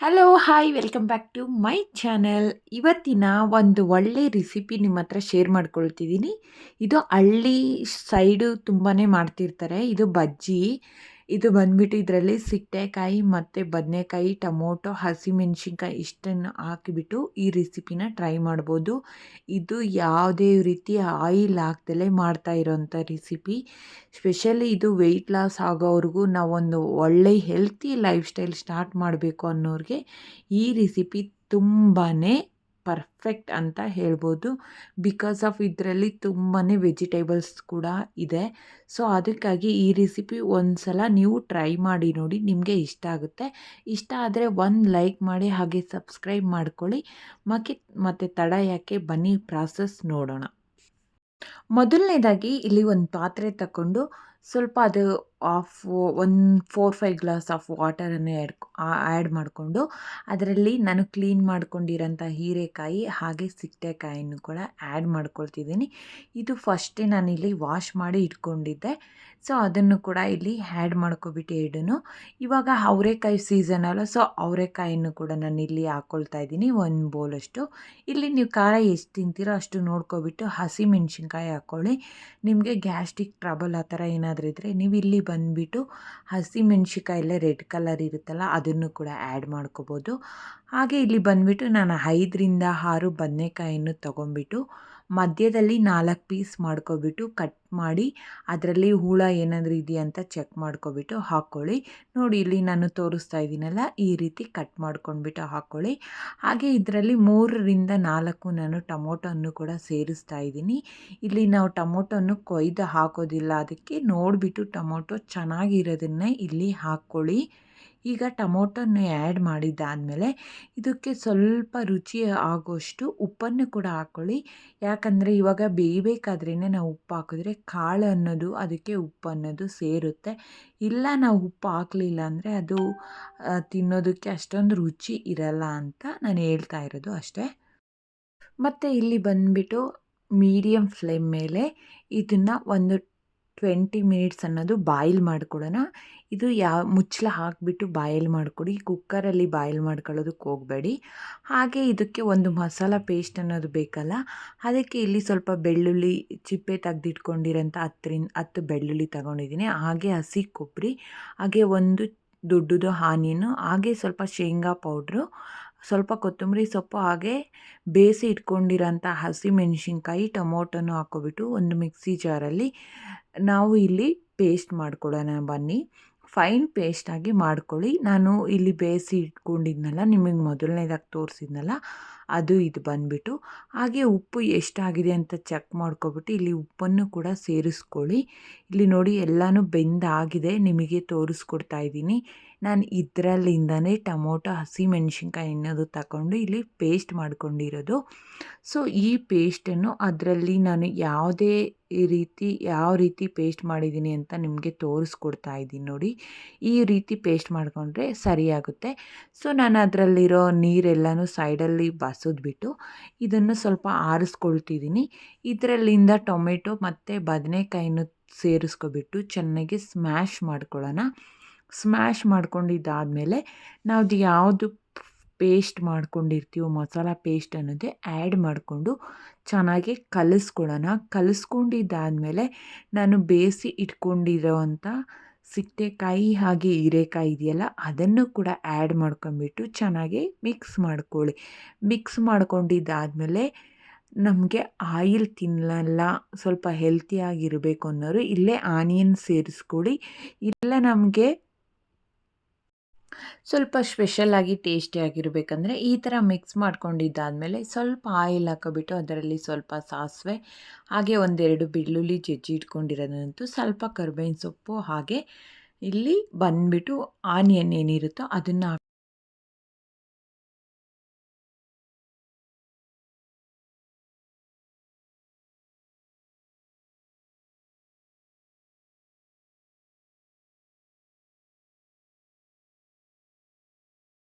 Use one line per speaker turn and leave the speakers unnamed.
Hello hi welcome back to my channel ಇವತ್ತಿನ ಒಂದು ಒಳ್ಳೆ ರೆಸಿಪಿ ನಿಮ್ಮ ಹತ್ರ ಶೇರ್ ಮಾಡ್ಕೊಳ್ತಿದ್ದೀನಿ. ಇದು ಹಳ್ಳಿ ಸೈಡು ತುಂಬಾ ಮಾಡ್ತಿರ್ತಾರೆ. ಇದು ಬಜ್ಜಿ. ಇದು ಬಂದ್ಬಿಟ್ಟು ಇದರಲ್ಲಿ ಸಿಟ್ಟೆಕಾಯಿ ಮತ್ತು ಬದನೆಕಾಯಿ, ಟೊಮೊಟೊ, ಹಸಿಮೆಣ್ಸಿನ್ಕಾಯಿ ಇಷ್ಟನ್ನು ಹಾಕಿಬಿಟ್ಟು ಈ ರೆಸಿಪಿನ ಟ್ರೈ ಮಾಡ್ಬೋದು. ಇದು ಯಾವುದೇ ರೀತಿ ಆಯಿಲ್ ಹಾಕ್ದಲೇ ಮಾಡ್ತಾ ಇರೋಂಥ ರೆಸಿಪಿ. ಸ್ಪೆಷಲಿ ಇದು ವೆಯ್ಟ್ ಲಾಸ್ ಆಗೋವ್ರಿಗೂ ನಾವೊಂದು ಒಳ್ಳೆ ಹೆಲ್ತಿ ಲೈಫ್ ಸ್ಟೈಲ್ ಸ್ಟಾರ್ಟ್ ಮಾಡಬೇಕು ಅನ್ನೋರಿಗೆ ಈ ರೆಸಿಪಿ ತುಂಬಾ ಪರ್ಫೆಕ್ಟ್ ಅಂತ ಹೇಳ್ಬೋದು. ಬಿಕಾಸ್ ಆಫ್ ಇದರಲ್ಲಿ ತುಂಬಾ ವೆಜಿಟೇಬಲ್ಸ್ ಕೂಡ ಇದೆ. ಸೊ ಅದಕ್ಕಾಗಿ ಈ ರೆಸಿಪಿ ಒಂದು ಸಲ ನೀವು ಟ್ರೈ ಮಾಡಿ ನೋಡಿ ನಿಮಗೆ ಇಷ್ಟ ಆಗುತ್ತೆ. ಇಷ್ಟ ಆದರೆ ಒಂದು ಲೈಕ್ ಮಾಡಿ, ಹಾಗೆ ಸಬ್ಸ್ಕ್ರೈಬ್ ಮಾಡ್ಕೊಳ್ಳಿ. ಮಕ್ಕಿ ಮತ್ತು ತಡ ಯಾಕೆ ಬನ್ನಿ ಪ್ರಾಸೆಸ್ ನೋಡೋಣ. ಮೊದಲನೇದಾಗಿ ಇಲ್ಲಿ ಒಂದು ಪಾತ್ರೆ ತಗೊಂಡು ಸ್ವಲ್ಪ ಅದು ಆಫ್ ಒಂದು ಫೋರ್ ಫೈವ್ ಗ್ಲಾಸ್ ಆಫ್ ವಾಟರನ್ನು ಆ್ಯಡ್ ಆ್ಯಡ್ ಮಾಡಿಕೊಂಡು ಅದರಲ್ಲಿ ನಾನು ಕ್ಲೀನ್ ಮಾಡ್ಕೊಂಡಿರೋಂಥ ಹೀರೆಕಾಯಿ ಹಾಗೆ ಸಿಟ್ಟೆಕಾಯಿನೂ ಕೂಡ ಆ್ಯಡ್ ಮಾಡ್ಕೊಳ್ತಿದ್ದೀನಿ. ಇದು ಫಸ್ಟೇ ನಾನಿಲ್ಲಿ ವಾಶ್ ಮಾಡಿ ಇಟ್ಕೊಂಡಿದ್ದೆ. ಸೊ ಅದನ್ನು ಕೂಡ ಇಲ್ಲಿ ಆ್ಯಡ್ ಮಾಡ್ಕೊಬಿಟ್ಟು ಎರಡೂ ಇವಾಗ ಅವರೆಕಾಯಿ ಸೀಸನ್ ಅಲ್ಲ ಸೊ ಅವರೆಕಾಯನ್ನು ಕೂಡ ನಾನು ಇಲ್ಲಿ ಹಾಕ್ಕೊಳ್ತಾ ಇದ್ದೀನಿ ಒಂದು ಬೌಲಷ್ಟು ಇಲ್ಲಿ ನೀವು ಖಾರ ಎಷ್ಟು ತಿಂತೀರೋ ಅಷ್ಟು ನೋಡ್ಕೊಬಿಟ್ಟು ಹಸಿ ಮೆಣಸಿನ್ಕಾಯಿ ಹಾಕ್ಕೊಳ್ಳಿ ನಿಮಗೆ ಗ್ಯಾಸ್ಟ್ರಿಕ್ ಟ್ರಬಲ್ ಆ ಥರ ಏನಾದರೂ ಇದ್ದರೆ ನೀವು ಇಲ್ಲಿ ಬಂದುಬಿಟ್ಟು ಹಸಿ ಮೆಣ್ಸಿಕಾಯಲ್ಲೇ ರೆಡ್ ಕಲರ್ ಇರುತ್ತಲ್ಲ ಅದನ್ನು ಕೂಡ ಆ್ಯಡ್ ಮಾಡ್ಕೋಬೋದು. ಹಾಗೆ ಇಲ್ಲಿ ಬಂದುಬಿಟ್ಟು ನಾನು ಐದರಿಂದ ಆರು ಬದನೆಕಾಯನ್ನು ತೊಗೊಂಬಿಟ್ಟು ಮಧ್ಯದಲ್ಲಿ ನಾಲ್ಕು ಪೀಸ್ ಮಾಡ್ಕೊಬಿಟ್ಟು ಕಟ್ ಮಾಡಿ, ಅದರಲ್ಲಿ ಹುಳ ಏನಾದರೂ ಅಂತ ಚೆಕ್ ಮಾಡ್ಕೊಬಿಟ್ಟು ಹಾಕ್ಕೊಳ್ಳಿ ನೋಡಿ, ಇಲ್ಲಿ ನಾನು ತೋರಿಸ್ತಾ ಇದ್ದೀನಲ್ಲ, ಈ ರೀತಿ ಕಟ್ ಮಾಡ್ಕೊಂಡ್ಬಿಟ್ಟು ಹಾಕ್ಕೊಳ್ಳಿ ಹಾಗೆ ಇದರಲ್ಲಿ ಮೂರರಿಂದ ನಾಲ್ಕು ನಾನು ಟೊಮೊಟೊನ್ನು ಕೂಡ ಸೇರಿಸ್ತಾ ಇದ್ದೀನಿ. ಇಲ್ಲಿ ನಾವು ಟೊಮೊಟೊನ್ನು ಕೊಯ್ದು ಹಾಕೋದಿಲ್ಲ. ಅದಕ್ಕೆ ನೋಡಿಬಿಟ್ಟು ಟೊಮೊಟೊ ಚೆನ್ನಾಗಿರೋದನ್ನೇ ಇಲ್ಲಿ ಹಾಕ್ಕೊಳ್ಳಿ ಈಗ ಟೊಮೊಟೊನ್ನು ಆ್ಯಡ್ ಮಾಡಿದ್ದಾದಮೇಲೆ ಇದಕ್ಕೆ ಸ್ವಲ್ಪ ರುಚಿ ಆಗೋಷ್ಟು ಉಪ್ಪನ್ನು ಕೂಡ ಹಾಕ್ಕೊಳ್ಳಿ. ಯಾಕಂದರೆ ಇವಾಗ ಬೇಯಬೇಕಾದ್ರೇ ನಾವು ಉಪ್ಪು ಹಾಕಿದ್ರೆ ಕಾಳು ಅನ್ನೋದು, ಅದಕ್ಕೆ ಉಪ್ಪು ಅನ್ನೋದು ಸೇರುತ್ತೆ. ಇಲ್ಲ ನಾವು ಉಪ್ಪು ಹಾಕಲಿಲ್ಲ ಅಂದರೆ ಅದು ತಿನ್ನೋದಕ್ಕೆ ಅಷ್ಟೊಂದು ರುಚಿ ಇರಲ್ಲ ಅಂತ ನಾನು ಹೇಳ್ತಾ ಇರೋದು ಅಷ್ಟೇ. ಮತ್ತು ಇಲ್ಲಿ ಬಂದುಬಿಟ್ಟು ಮೀಡಿಯಮ್ ಫ್ಲೇಮ್ ಮೇಲೆ ಇದನ್ನು ಒಂದು ಟ್ವೆಂಟಿ ಮಿನಿಟ್ಸ್ ಅನ್ನೋದು ಬಾಯಿಲ್ ಮಾಡ್ಕೊಡೋಣ. ಇದು ಯಾವ, ಮುಚ್ಚಳ ಹಾಕಿಬಿಟ್ಟು ಬಾಯ್ಲ್ ಮಾಡಿಕೊಡಿ. ಕುಕ್ಕರಲ್ಲಿ ಬಾಯ್ಲ್ ಮಾಡ್ಕೊಳ್ಳೋದಕ್ಕೆ ಹೋಗಬೇಡಿ. ಹಾಗೆ ಇದಕ್ಕೆ ಒಂದು ಮಸಾಲ ಪೇಸ್ಟ್ ಅನ್ನೋದು ಬೇಕಲ್ಲ, ಅದಕ್ಕೆ ಇಲ್ಲಿ ಸ್ವಲ್ಪ ಬೆಳ್ಳುಳ್ಳಿ ಚಿಪ್ಪೆ ತೆಗೆದಿಟ್ಕೊಂಡಿರೋಂಥ ಹತ್ತರಿಂದ ಹತ್ತು ಬೆಳ್ಳುಳ್ಳಿ ತಗೊಂಡಿದ್ದೀನಿ. ಹಾಗೆ ಹಸಿ ಕೊಬ್ಬರಿ, ಹಾಗೆ ಒಂದು ದೊಡ್ಡದು ಹಾನಿಯನ್ನು ಹಾಗೆ ಸ್ವಲ್ಪ ಶೇಂಗಾ ಪೌಡ್ರು ಸ್ವಲ್ಪ ಕೊತ್ತಂಬರಿ ಸೊಪ್ಪು ಹಾಗೆ ಬೇಯಿಸಿ ಇಟ್ಕೊಂಡಿರೋಂಥ ಹಸಿಮೆಣಸಿನ್ಕಾಯಿ ಟೊಮೊಟೊನು ಹಾಕ್ಕೊಬಿಟ್ಟು ಒಂದು ಮಿಕ್ಸಿ ಜಾರಲ್ಲಿ ನಾವು ಇಲ್ಲಿ ಪೇಸ್ಟ್ ಮಾಡ್ಕೊಳ್ಳೋಣ ಬನ್ನಿ. ಫೈನ್ ಪೇಸ್ಟಾಗಿ ಮಾಡ್ಕೊಳ್ಳಿ. ನಾನು ಇಲ್ಲಿ ಬೇಯಿಸಿ ಇಟ್ಕೊಂಡಿದ್ನಲ್ಲ, ನಿಮಗೆ ಮೊದಲನೇದಾಗಿ ತೋರಿಸಿದ್ನಲ್ಲ, ಅದು ಇದು ಬಂದುಬಿಟ್ಟು. ಹಾಗೆ ಉಪ್ಪು ಎಷ್ಟಾಗಿದೆ ಅಂತ ಚೆಕ್ ಮಾಡ್ಕೊಬಿಟ್ಟು ಇಲ್ಲಿ ಉಪ್ಪನ್ನು ಕೂಡ ಸೇರಿಸ್ಕೊಳ್ಳಿ. ಇಲ್ಲಿ ನೋಡಿ ಎಲ್ಲನೂ ಬೆಂದಾಗಿದೆ, ನಿಮಗೆ ತೋರಿಸ್ಕೊಡ್ತಾ ಇದ್ದೀನಿ. ನಾನು ಇದರಲ್ಲಿಂದನೇ ಟೊಮೊಟೊ ಹಸಿಮೆಣ್ಸಿನ್ಕಾಯಿ ಅನ್ನೋದು ತಗೊಂಡು ಇಲ್ಲಿ ಪೇಸ್ಟ್ ಮಾಡ್ಕೊಂಡಿರೋದು. ಸೊ ಈ ಪೇಸ್ಟನ್ನು ಅದರಲ್ಲಿ ನಾನು ಯಾವುದೇ ರೀತಿ, ಯಾವ ರೀತಿ ಪೇಸ್ಟ್ ಮಾಡಿದ್ದೀನಿ ಅಂತ ನಿಮಗೆ ತೋರಿಸ್ಕೊಡ್ತಾ ಇದ್ದೀನಿ ನೋಡಿ. ಈ ರೀತಿ ಪೇಸ್ಟ್ ಮಾಡಿಕೊಂಡ್ರೆ ಸರಿಯಾಗುತ್ತೆ. ಸೊ ನಾನು ಅದರಲ್ಲಿರೋ ನೀರೆಲ್ಲನೂ ಸೈಡಲ್ಲಿ ಬಸಿದ್ಬಿಟ್ಟು ಇದನ್ನು ಸ್ವಲ್ಪ ಆರಿಸ್ಕೊಳ್ತಿದ್ದೀನಿ. ಇದರಲ್ಲಿಂದ ಟೊಮೆಟೊ ಮತ್ತು ಬದನೆಕಾಯಿನೂ ಸೇರಿಸ್ಕೊಬಿಟ್ಟು ಚೆನ್ನಾಗಿ ಸ್ಮ್ಯಾಶ್ ಮಾಡ್ಕೊಳ್ಳೋಣ. ಸ್ಮ್ಯಾಶ್ ಮಾಡ್ಕೊಂಡಿದ್ದಾದಮೇಲೆ ನಾವು ಯಾವುದು ಪೇಸ್ಟ್ ಮಾಡ್ಕೊಂಡಿರ್ತೀವೋ, ಮಸಾಲ ಪೇಸ್ಟ್ ಅನ್ನೋದೇ ಆ್ಯಡ್ ಮಾಡಿಕೊಂಡು ಚೆನ್ನಾಗಿ ಕಲಿಸ್ಕೊಳ್ಳೋಣ. ಕಲಿಸ್ಕೊಂಡಿದ್ದಾದಮೇಲೆ ನಾನು ಬೇಯಿಸಿ ಇಟ್ಕೊಂಡಿರೋವಂಥ ಸಿಟ್ಟೆಕಾಯಿ ಹಾಗೆ ಹೀರೆಕಾಯಿ ಇದೆಯಲ್ಲ, ಅದನ್ನು ಕೂಡ ಆ್ಯಡ್ ಮಾಡ್ಕೊಂಬಿಟ್ಟು ಚೆನ್ನಾಗಿ ಮಿಕ್ಸ್ ಮಾಡ್ಕೊಳ್ಳಿ. ಮಿಕ್ಸ್ ಮಾಡ್ಕೊಂಡಿದ್ದಾದಮೇಲೆ ನಮಗೆ ಆಯಿಲ್ ತಿನ್ನಲ್ಲ, ಸ್ವಲ್ಪ ಹೆಲ್ತಿಯಾಗಿರಬೇಕು ಅನ್ನೋರು ಇಲ್ಲೇ ಆನಿಯನ್ ಸೇರಿಸ್ಕೊಳ್ಳಿ. ಇಲ್ಲ ನಮಗೆ ಸ್ವಲ್ಪ ಸ್ಪೆಷಲ್ಲಾಗಿ ಟೇಸ್ಟಿಯಾಗಿರಬೇಕಂದ್ರೆ ಈ ಥರ ಮಿಕ್ಸ್ ಮಾಡ್ಕೊಂಡಿದ್ದಾದಮೇಲೆ ಸ್ವಲ್ಪ ಆಯಿಲ್ ಹಾಕೋಬಿಟ್ಟು ಅದರಲ್ಲಿ ಸ್ವಲ್ಪ ಸಾಸಿವೆ, ಹಾಗೆ ಒಂದೆರಡು ಬೆಳ್ಳುಳ್ಳಿ ಜಜ್ಜಿ ಇಟ್ಕೊಂಡಿರೋದಂತೂ ಸ್ವಲ್ಪ ಕರ್ಬೇವಿನ ಸೊಪ್ಪು ಹಾಗೆ ಇಲ್ಲಿ ಬಂದ್ಬಿಟ್ಟು ಆನಿಯನ್ ಏನಿರುತ್ತೋ ಅದನ್ನು